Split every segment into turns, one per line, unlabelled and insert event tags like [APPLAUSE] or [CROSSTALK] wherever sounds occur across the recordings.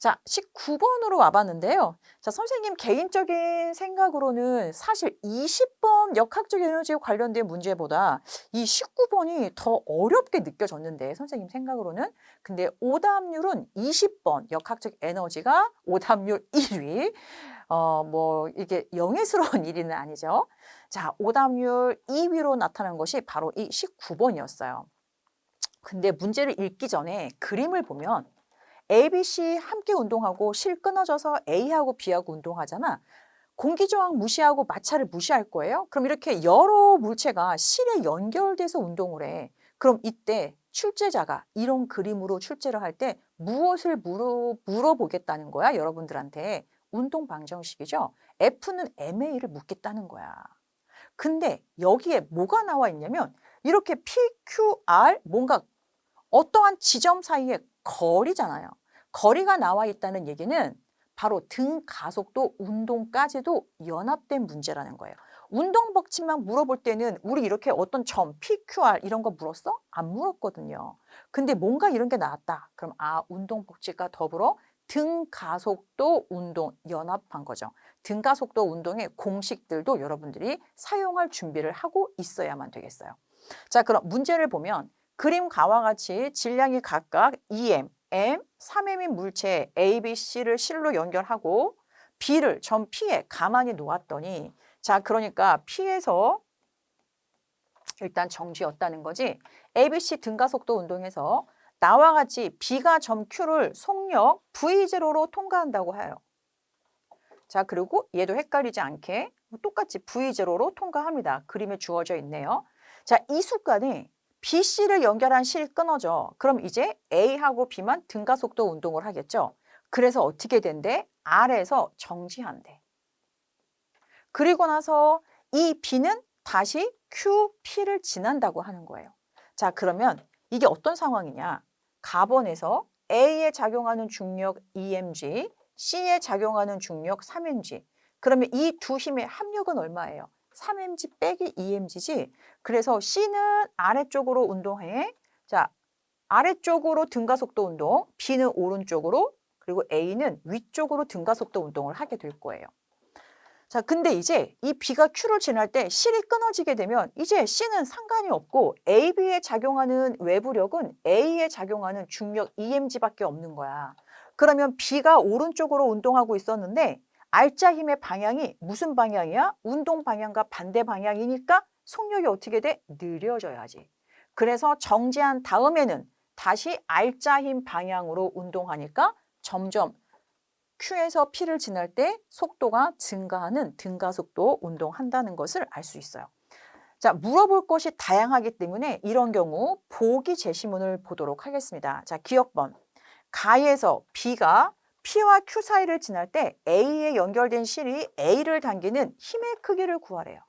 자, 19번으로 와봤는데요. 자, 선생님 개인적인 생각으로는 사실 20번 역학적 에너지에 관련된 문제보다 이 19번이 더 어렵게 느껴졌는데, 선생님 생각으로는. 근데 오답률은 20번 역학적 에너지가 오답률 1위. 어, 뭐, 이게 영예스러운 [LAUGHS] 일은 아니죠. 자, 오답률 2위로 나타난 것이 바로 이 19번이었어요. 근데 문제를 읽기 전에 그림을 보면 A, B, C 함께 운동하고 실 끊어져서 A하고 B하고 운동하잖아. 공기 저항 무시하고 마찰을 무시할 거예요. 그럼 이렇게 여러 물체가 실에 연결돼서 운동을 해. 그럼 이때 출제자가 이런 그림으로 출제를 할 때 무엇을 물어, 물어보겠다는 거야, 여러분들한테. 운동 방정식이죠. F는 MA를 묻겠다는 거야. 근데 여기에 뭐가 나와 있냐면 이렇게 PQR 뭔가 어떠한 지점 사이에 거리잖아요. 거리가 나와 있다는 얘기는 바로 등 가속도 운동까지도 연합된 문제라는 거예요. 운동 법칙만 물어볼 때는 우리 이렇게 어떤 점, PQR 이런 거 물었어? 안 물었거든요. 근데 뭔가 이런 게 나왔다. 그럼 아, 운동 법칙과 더불어 등 가속도 운동 연합한 거죠. 등 가속도 운동의 공식들도 여러분들이 사용할 준비를 하고 있어야만 되겠어요. 자, 그럼 문제를 보면 그림과와 같이 질량이 각각 EM, M, 3M인 물체 A, B, C를 실로 연결하고 B를 점 P에 가만히 놓았더니 자 그러니까 P에서 일단 정지였다는 거지 ABC 등가속도 운동에서 나와 같이 B가 점 Q를 속력 V0로 통과한다고 해요. 자 그리고 얘도 헷갈리지 않게 똑같이 V0로 통과합니다. 그림에 주어져 있네요. 자이 순간에 BC를 연결한 실이 끊어져. 그럼 이제 A하고 B만 등가속도 운동을 하겠죠. 그래서 어떻게 된대? R에서 정지한대. 그리고 나서 이 B는 다시 QP를 지난다고 하는 거예요. 자, 그러면 이게 어떤 상황이냐? 가번에서 A에 작용하는 중력 EMG, C에 작용하는 중력 3mg. 그러면 이 두 힘의 합력은 얼마예요? 3mg 빼기 2mg지. 그래서 C는 아래쪽으로 운동해. 자, 아래쪽으로 등가속도 운동, B는 오른쪽으로, 그리고 A는 위쪽으로 등가속도 운동을 하게 될 거예요. 자, 근데 이제 이 B가 Q를 지날 때 실이 끊어지게 되면 이제 C는 상관이 없고 AB에 작용하는 외부력은 A에 작용하는 중력 EMG밖에 없는 거야. 그러면 B가 오른쪽으로 운동하고 있었는데 알짜 힘의 방향이 무슨 방향이야? 운동 방향과 반대 방향이니까 속력이 어떻게 돼? 느려져야지. 그래서 정지한 다음에는 다시 알짜 힘 방향으로 운동하니까 점점 Q에서 P를 지날 때 속도가 증가하는 등가속도 운동한다는 것을 알 수 있어요. 자, 물어볼 것이 다양하기 때문에 이런 경우 보기 제시문을 보도록 하겠습니다. 자, 기억번. 가에서 B가 P와 Q 사이를 지날 때 A에 연결된 실이 A를 당기는 힘의 크기를 구하래요.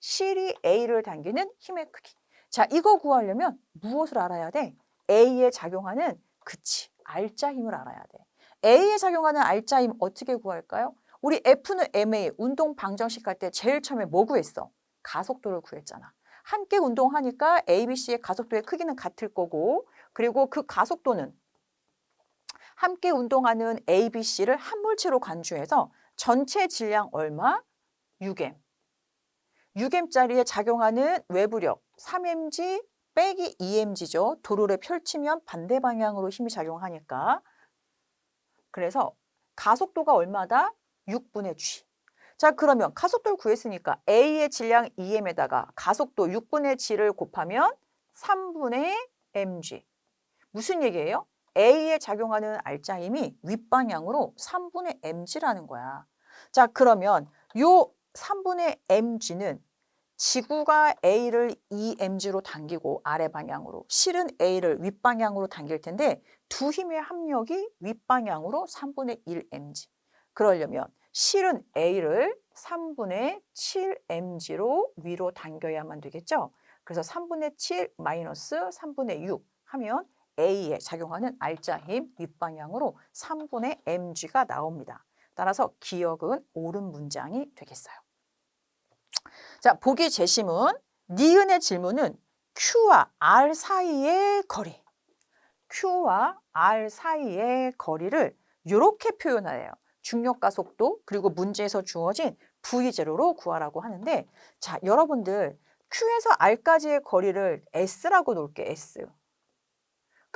실이 A를 당기는 힘의 크기. 자, 이거 구하려면 무엇을 알아야 돼? A에 작용하는 그치, 알짜 힘을 알아야 돼. A에 작용하는 알짜 힘 어떻게 구할까요? 우리 F는 MA 운동 방정식 할때 제일 처음에 뭐 구했어? 가속도를 구했잖아. 함께 운동하니까 ABC의 가속도의 크기는 같을 거고 그리고 그 가속도는 함께 운동하는 A, B, C를 한 물체로 간주해서 전체 질량 얼마? 6M. 6M짜리에 작용하는 외부력 3mg 빼기 2mg죠. 도로를 펼치면 반대 방향으로 힘이 작용하니까. 그래서 가속도가 얼마다? 6분의 G. 자 그러면 가속도를 구했으니까 A의 질량 2m에다가 가속도 6분의 G를 곱하면 3분의 mg. 무슨 얘기예요? A에 작용하는 알짜 힘이 윗방향으로 3분의 mg라는 거야. 자 그러면 요 3분의 mg는 지구가 A를 2mg로 당기고 아래 방향으로 실은 A를 윗방향으로 당길 텐데 두 힘의 합력이 윗방향으로 3분의 1mg. 그러려면 실은 A를 3분의 7mg로 위로 당겨야만 되겠죠. 그래서 3분의 7 마이너스 3분의 6 하면 A에 작용하는 알짜 힘 윗방향으로 3분의 mg가 나옵니다. 따라서 기억은 옳은 문장이 되겠어요. 자, 보기 재심은 니은의 질문은 Q와 R 사이의 거리. Q와 R 사이의 거리를 이렇게 표현해요. 중력과 속도 그리고 문제에서 주어진 V0로 구하라고 하는데 자 여러분들 Q에서 R까지의 거리를 S라고 놓을게 S.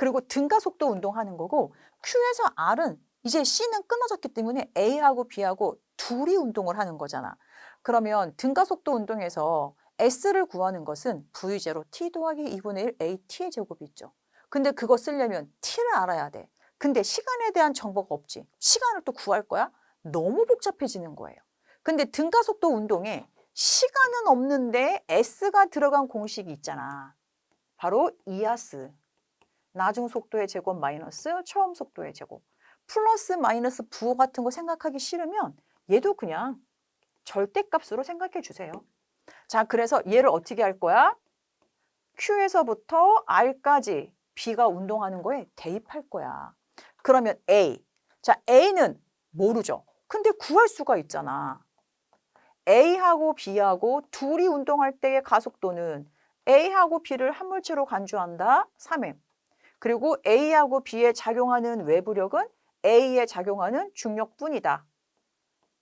그리고 등가 속도 운동하는 거고 Q에서 R은 이제 C는 끊어졌기 때문에 A하고 B하고 둘이 운동을 하는 거잖아. 그러면 등가 속도 운동에서 S를 구하는 것은 V0 T 더하기 2분의 1 AT의 제곱이 있죠. 근데 그거 쓰려면 T를 알아야 돼. 근데 시간에 대한 정보가 없지. 시간을 또 구할 거야? 너무 복잡해지는 거예요. 근데 등가속도 운동에 시간은 없는데 S가 들어간 공식이 있잖아. 바로 이하스. 나중 속도의 제곱 마이너스 처음 속도의 제곱. 플러스 마이너스 부호 같은 거 생각하기 싫으면 얘도 그냥 절대값으로 생각해 주세요. 자, 그래서 얘를 어떻게 할 거야? Q에서부터 R까지 B가 운동하는 거에 대입할 거야. 그러면 A. 자, A는 모르죠. 근데 구할 수가 있잖아. A하고 B하고 둘이 운동할 때의 가속도는 A하고 B를 한 물체로 간주한다. 3m. 그리고 A하고 B에 작용하는 외부력은 A에 작용하는 중력뿐이다.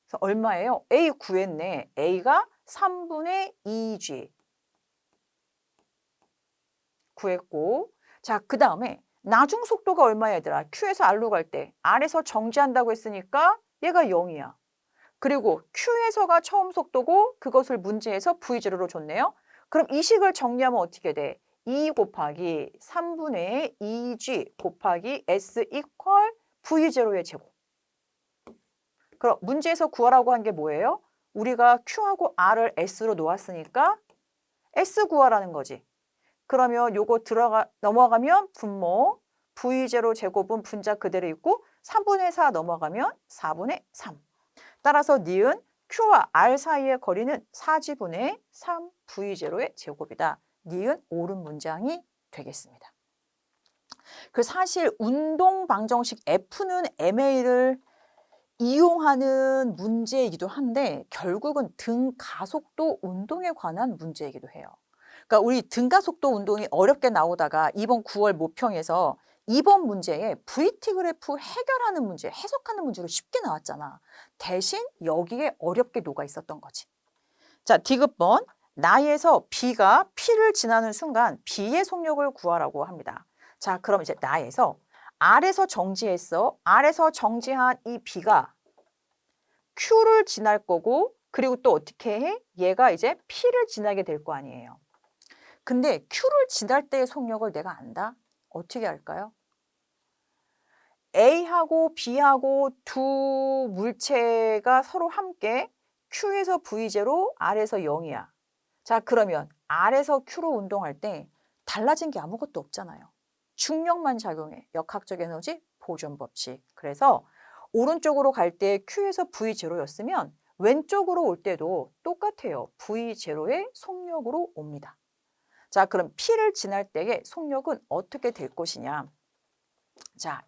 그래서 얼마예요? A 구했네. A가 3분의 2G. 구했고 자, 그 다음에 나중 속도가 얼마야 얘들아? Q에서 R로 갈 때 R에서 정지한다고 했으니까 얘가 0이야. 그리고 Q에서가 처음 속도고 그것을 문제에서 V0로 줬네요. 그럼 이 식을 정리하면 어떻게 돼? 2 곱하기 3분의 2G 곱하기 S 이퀄 V0의 제곱. 그럼 문제에서 구하라고 한 게 뭐예요? 우리가 Q하고 R을 S로 놓았으니까 S 구하라는 거지. 그러면 요거 들어가 넘어가면 분모 V0 제곱은 분자 그대로 있고 3분의 4 넘어가면 4분의 3. 따라서 니은 Q와 R 사이의 거리는 4지분의 3V0의 제곱이다. 니은 옳은 문장이 되겠습니다. 그 사실 운동 방정식 F는 MA를 이용하는 문제이기도 한데 결국은 등 가속도 운동에 관한 문제이기도 해요. 그러니까 우리 등가속도 운동이 어렵게 나오다가 이번 9월 모평에서 이번 문제에 VT 그래프 해결하는 문제, 해석하는 문제로 쉽게 나왔잖아. 대신 여기에 어렵게 녹아 있었던 거지. 자, 디귿번. 나에서 B가 P를 지나는 순간 B의 속력을 구하라고 합니다. 자, 그럼 이제 나에서 R에서 정지했어. R에서 정지한 이 B가 Q를 지날 거고 그리고 또 어떻게 해? 얘가 이제 P를 지나게 될 거 아니에요. 근데 Q를 지날 때의 속력을 내가 안다? 어떻게 할까요? A하고 B하고 두 물체가 서로 함께 Q에서 V0, R에서 0이야. 자, 그러면 R에서 Q로 운동할 때 달라진 게 아무것도 없잖아요. 중력만 작용해. 역학적 에너지 보존 법칙. 그래서 오른쪽으로 갈 때 Q에서 V0였으면 왼쪽으로 올 때도 똑같아요. V0의 속력으로 옵니다. 자, 그럼 P를 지날 때의 속력은 어떻게 될 것이냐? 자,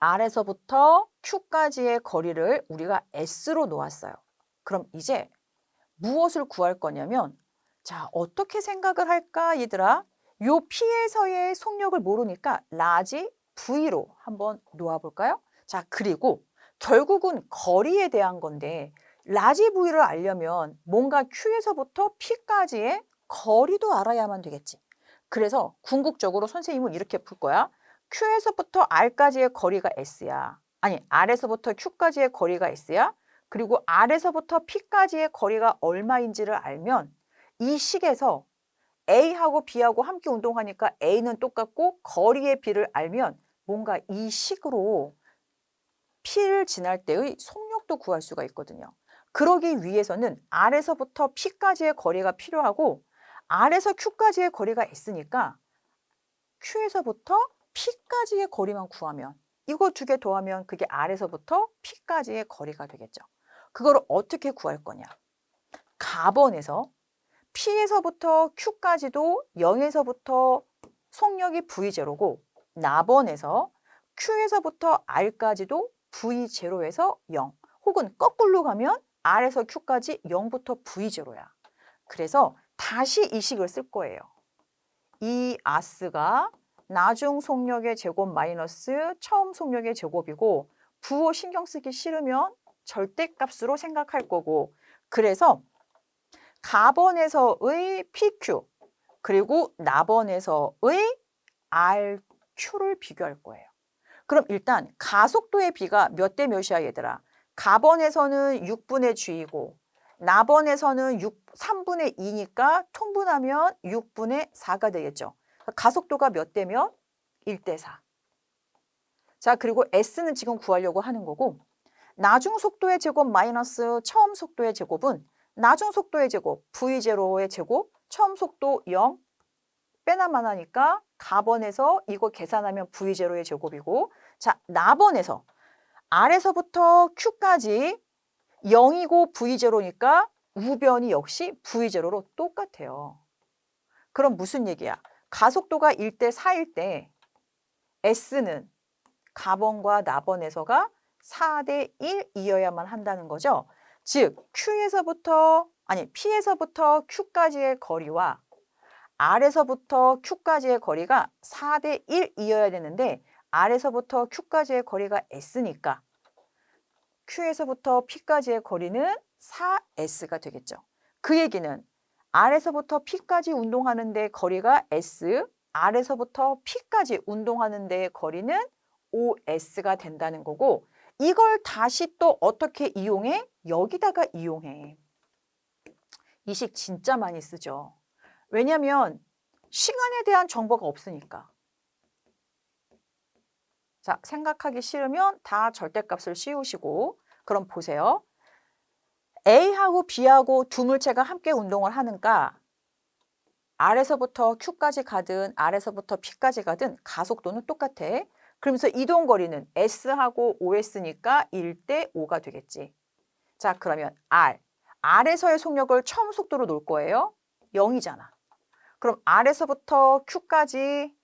R에서부터 Q까지의 거리를 우리가 S로 놓았어요. 그럼 이제 무엇을 구할 거냐면 자, 어떻게 생각을 할까, 얘들아? 요 P에서의 속력을 모르니까 라지 V로 한번 놓아볼까요? 자, 그리고 결국은 거리에 대한 건데 라지 V를 알려면 뭔가 Q에서부터 P까지의 거리도 알아야만 되겠지. 그래서 궁극적으로 선생님은 이렇게 풀 거야. Q에서부터 R까지의 거리가 S야. 아니, R에서부터 Q까지의 거리가 S야. 그리고 R에서부터 P까지의 거리가 얼마인지를 알면 이 식에서 A하고 B하고 함께 운동하니까 A는 똑같고 거리의 B를 알면 뭔가 이 식으로 P를 지날 때의 속력도 구할 수가 있거든요. 그러기 위해서는 R에서부터 P까지의 거리가 필요하고 R에서 Q까지의 거리가 있으니까 Q에서부터 P까지의 거리만 구하면 이거 두 개 더하면 그게 R에서부터 P까지의 거리가 되겠죠. 그걸 어떻게 구할 거냐? 가번에서 P에서부터 Q까지도 0에서부터 속력이 V0고 나번에서 Q에서부터 R까지도 V0에서 0 혹은 거꾸로 가면 R에서 Q까지 0부터 V0야. 그래서 다시 이 식을 쓸 거예요. 이 아스가 나중 속력의 제곱 마이너스 처음 속력의 제곱이고 부호 신경 쓰기 싫으면 절대값으로 생각할 거고 그래서 가번에서의 PQ 그리고 나번에서의 RQ를 비교할 거예요. 그럼 일단 가속도의 비가 몇 대 몇이야 얘들아? 가번에서는 6분의 G이고 나번에서는 6, 3분의 2니까 통분하면 6분의 4가 되겠죠. 가속도가 몇 대면 1대 4. 자, 그리고 S는 지금 구하려고 하는 거고 나중 속도의 제곱 마이너스 처음 속도의 제곱은 나중 속도의 제곱 V0의 제곱 처음 속도 0 빼나마나니까 가번에서 이거 계산하면 V0의 제곱이고 자, 나번에서 R에서부터 Q까지 0이고 V0니까 우변이 역시 V0로 똑같아요. 그럼 무슨 얘기야? 가속도가 1대 4일 때 S는 가번과 나번에서가 4대 1이어야만 한다는 거죠. 즉 Q에서부터 아니 P에서부터 Q까지의 거리와 R에서부터 Q까지의 거리가 4대 1이어야 되는데 R에서부터 Q까지의 거리가 S니까 Q에서부터 P까지의 거리는 4S가 되겠죠. 그 얘기는 R에서부터 P까지 운동하는 데 거리가 S, R에서부터 P까지 운동하는데 거리는 OS가 된다는 거고 이걸 다시 또 어떻게 이용해? 여기다가 이용해. 이 식 진짜 많이 쓰죠. 왜냐하면 시간에 대한 정보가 없으니까. 자, 생각하기 싫으면 다 절대값을 씌우시고 그럼 보세요. A하고 B하고 두 물체가 함께 운동을 하는가 R에서부터 Q까지 가든 R에서부터 P까지 가든 가속도는 똑같아. 그러면서 이동 거리는 S하고 OS니까 1대 5가 되겠지. 자, 그러면 R. R에서의 속력을 처음 속도로 놓을 거예요. 0이잖아. 그럼 R에서부터 Q까지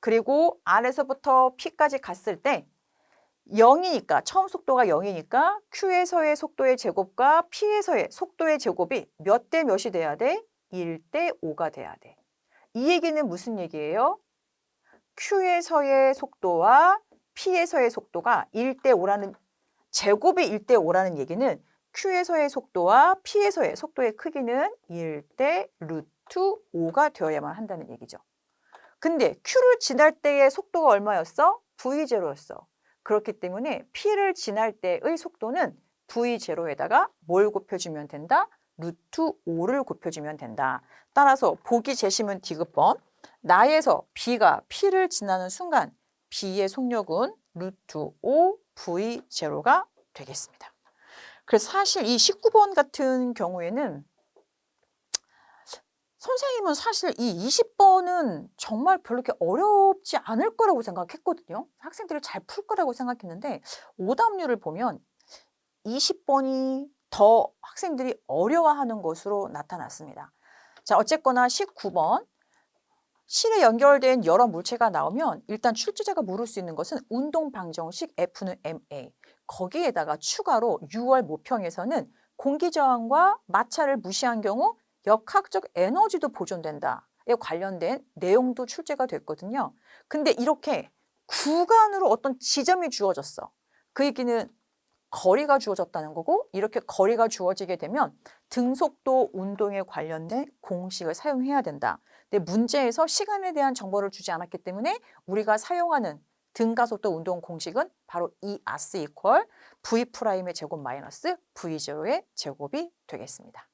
그리고 R에서부터 P까지 갔을 때 0이니까 처음 속도가 0이니까 Q에서의 속도의 제곱과 P에서의 속도의 제곱이 몇 대 몇이 돼야 돼? 1대 5가 돼야 돼. 이 얘기는 무슨 얘기예요? Q에서의 속도와 P에서의 속도가 1대 5라는 제곱이 1대 5라는 얘기는 Q에서의 속도와 P에서의 속도의 크기는 1대 루트 5가 되어야만 한다는 얘기죠. 근데 Q를 지날 때의 속도가 얼마였어? V0였어. 그렇기 때문에 P를 지날 때의 속도는 V0에다가 뭘 곱해주면 된다? 루트 5를 곱해주면 된다. 따라서 보기 재시문 디귿번 나에서 B가 P를 지나는 순간 B의 속력은 루트 5 V0가 되겠습니다. 그래서 사실 이 19번 같은 경우에는 선생님은 사실 이 20번은 정말 별로 이렇게 어렵지 않을 거라고 생각했거든요. 학생들이 잘 풀 거라고 생각했는데 오답률을 보면 20번이 더 학생들이 어려워하는 것으로 나타났습니다. 자, 어쨌거나 19번 실에 연결된 여러 물체가 나오면 일단 출제자가 물을 수 있는 것은 운동 방정식 F는 MA 거기에다가 추가로 6월 모평에서는 공기 저항과 마찰을 무시한 경우 역학적 에너지도 보존된다에 관련된 내용도 출제가 됐거든요. 근데 이렇게 구간으로 어떤 지점이 주어졌어. 그 얘기는 거리가 주어졌다는 거고 이렇게 거리가 주어지게 되면 등속도 운동에 관련된 공식을 사용해야 된다. 근데 문제에서 시간에 대한 정보를 주지 않았기 때문에 우리가 사용하는 등가속도 운동 공식은 바로 E 아스 이퀄 V 프라임의 제곱 마이너스 V 제로의 제곱이 되겠습니다.